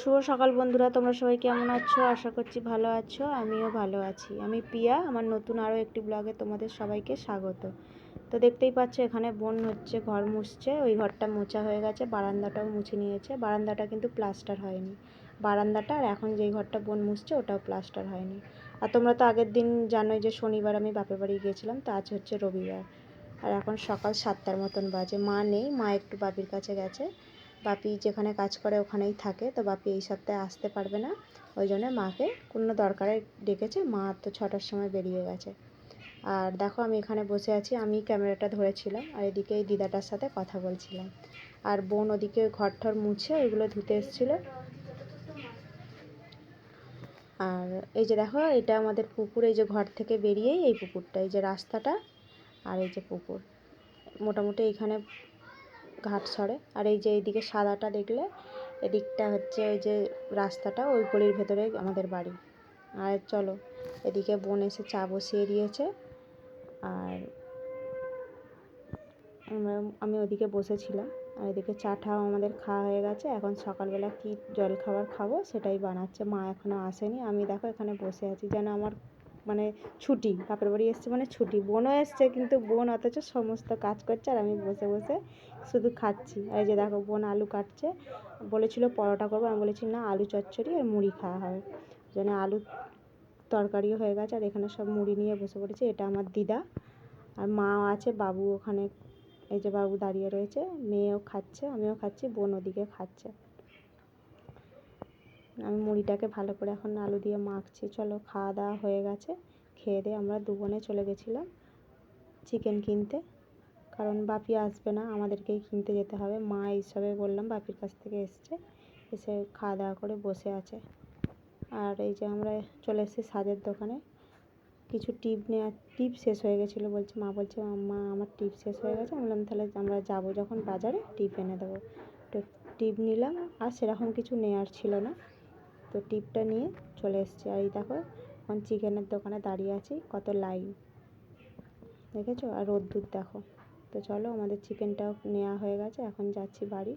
শুভ সকাল বন্ধুরা, তোমরা সবাই কেমন আছো? আশা করছি ভালো আছো, আমিও ভালো আছি। আমি পিয়া আমার নতুন আরও একটি ব্লগে তোমাদের সবাইকে স্বাগত। তো দেখতেই পাচ্ছ, এখানে বোন হচ্ছে, ঘর মুছছে, ওই ঘরটা মোছা হয়ে গেছে, বারান্দাটাও মুছে নিয়েছে, বারান্দাটা কিন্তু প্লাস্টার হয়নি। বারান্দাটা আর এখন যেই ঘরটা বোন মুছছে, ওটাও প্লাস্টার হয়নি। আর তোমরা তো আগের দিন জানোই যে শনিবার আমি বাপের বাড়ি গিয়েছিলাম, তো আজ হচ্ছে রবিবার। আর এখন সকাল সাতটার মতন বাজে, মা নেই, মা একটু বাপির কাছে গেছে। বাপি যেখানে কাজ করে ওখানেই থাকে, তো বাপি এই সপ্তাহে আসতে পারবে না। ওই জন্য মাকে কোনো দরকারে ডেকেছে, মা তো ছটার সময় বেরিয়ে গেছে। আর দেখো আমি এখানে বসে আছি, আমি ক্যামেরাটা ধরেছিলাম আর এদিকে এই দিদাটার সাথে কথা বলছিলাম। আর বোন ওদিকে ঘর ঠর মুছে ওইগুলো ধুতে এসেছিল। আর এই যে দেখো, এটা আমাদের পুকুর, এই যে ঘর থেকে বেরিয়েই এই পুকুরটা, এই যে রাস্তাটা আর এই যে পুকুর। মোটামুটি এখানে ঘাট সরে। আর এই যে এইদিকে সাদাটা দেখলে, এদিকটা হচ্ছে ওই যে রাস্তাটা, ওই গলির ভেতরে আমাদের বাড়ি। আর চলো, এদিকে বোন এসে চা বসিয়ে দিয়েছে। আর আমি ওদিকে বসেছিলাম। আর এদিকে চা ঠাও আমাদের খাওয়া হয়ে গেছে। এখন সকালবেলা কী জল খাবার খাব সেটাই বানাচ্ছে। মা এখনও আসেনি। আমি দেখো এখানে বসে আছি। যেন আমার মানে ছুটি, বাপের বাড়ি এসছে মানে ছুটি। বোনও এসছে কিন্তু বোন অথচ সমস্ত কাজ করছে আর আমি বসে বসে শুধু খাচ্ছি। আর যে দেখো বোন আলু কাটছে, বলেছিল পরোটা করব, আমি বলেছি না, আলু চচ্চড়ি আর মুড়ি খাওয়া হবে। জন্য আলু তরকারিও হয়ে গেছে আর এখানে সব মুড়ি নিয়ে বসে পড়েছে, এটা আমার দিদা। আর মাও আছে, বাবু ওখানে, এই যে বাবু দাঁড়িয়ে রয়েছে, মেয়েও খাচ্ছে, আমিও খাচ্ছি, বোন ওদিকে খাচ্ছে। আমি মুড়িটাকে ভালো করে এখন আলু দিয়ে মাখছি। চলো খাওয়া দাওয়া হয়ে গেছে। খেয়ে দিয়ে আমরা দু বোনে চলে গেছিলাম চিকেন কিনতে। কারণ বাপি আসবে না, আমাদেরকেই কিনতে যেতে হবে। মা এইসবে বললাম বাপির কাছ থেকে এসছে, এসে খাওয়া দাওয়া করে বসে আছে। আর এই যে আমরা চলে এসেছি সাজের দোকানে। কিছু টিপ নেওয়া টিপ শেষ হয়ে গেছিল বলছে, মা বলছে, মা, আমার টিপ শেষ হয়ে গেছে। আমি বললাম, তাহলে আমরা যাব যখন বাজারে, টিপ এনে দেবো। তো টিপ নিলাম, আর সেরকম কিছু নেওয়ার ছিল না। তো টিপটা নিয়ে চলে এসেছি। আর এই দেখো, এখন চিকেনের দোকানে দাঁড়িয়ে আছি, কত লাইন। দেখেছ? আর রোদ্দুর দেখো। তো চলো, আমাদের চিকেনটাও নেওয়া হয়ে গেছে। এখন যাচ্ছি বাড়ি।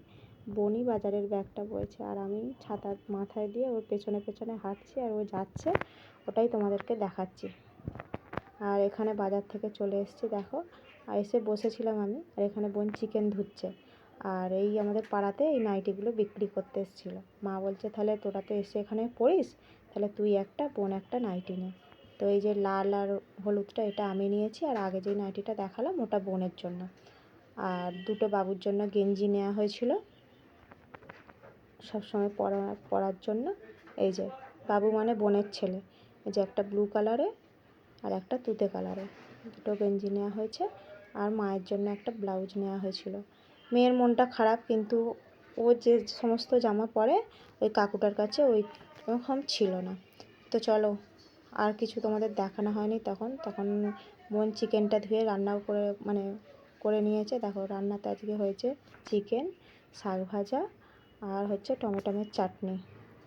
বনি বাজারের ব্যাগটা বয়েছে, আর আমি ছাতা মাথায় দিয়ে ওর পেছনে পেছনে হাঁটছি, আর ও যাচ্ছে, ওটাই তোমাদেরকে দেখাচ্ছি। আর এখানে বাজার থেকে চলে এসেছি, দেখো। আর এসে বসেছিলাম আমি, আর এখানে বোন চিকেন ধুচ্ছে। আর এই আমাদের পাড়াতে এই নাইটিগুলো বিক্রি করতে এসেছিল। মা বলছে, তাহলে তোরা তো এসে এখানে পড়িস, তাহলে তুই একটা, বোন একটা নাইটি নে। তো এই যে লাল আর হলুদটা, এটা আমি নিয়েছি আর আগে যে নাইটিটা দেখালাম, ওটা বোনের জন্য। আর দুটো বাবুর জন্য গেঞ্জি নেওয়া হয়েছিল সবসময় পরা, পরার জন্য। এই যে, বাবু মানে বোনের ছেলে। এই যে একটা ব্লু কালারে আর একটা তুতে কালারে। দুটো গেঞ্জি নেওয়া হয়েছে আর মায়ের জন্য একটা ব্লাউজ নেওয়া হয়েছিল। মেয়ের মনটা খারাপ, কিন্তু ও যে সমস্ত জামা পরে ওই কাকুটার কাছে ওই রকম ছিল না। তো চলো, আর কিছু তোমাদের দেখানো হয়নি তখন। তখন বোন চিকেনটা ধুয়ে রান্নাও করে মানে করে নিয়েছে। দেখো, রান্নাতে আজকে হয়েছে চিকেন, শাক ভাজা আর হচ্ছে টমেটোমের চাটনি।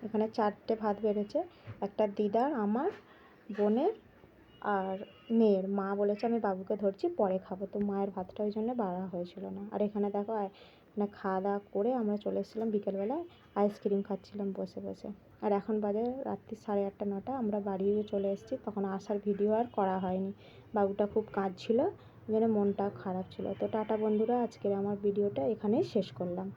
এখানে চারটে ভাত বেড়েছে। একটা দিদার, আমার, বোনের আর মেয়ের, মা বলেছে আমি বাবুকে ধরছি, পরে খাব। তো মায়ের ভাতটা ওই জন্য বাড়া হয়েছিল না। আর এখানে দেখো এখানে খাওয়া দাওয়া করে আমরা চলে এসেছিলাম বিকেলবেলায়, আইসক্রিম খাচ্ছিলাম বসে বসে। আর এখন বাজে রাত্রি সাড়ে আটটা, নটা, আমরা বাড়িও চলে এসেছি, তখন আসার ভিডিও আর করা হয়নি। বাবুটা খুব কাঁদছিল, ওই জন্য মনটা খারাপ ছিল। তো টাটা বন্ধুরা, আজকের আমার ভিডিওটা এখানেই শেষ করলাম।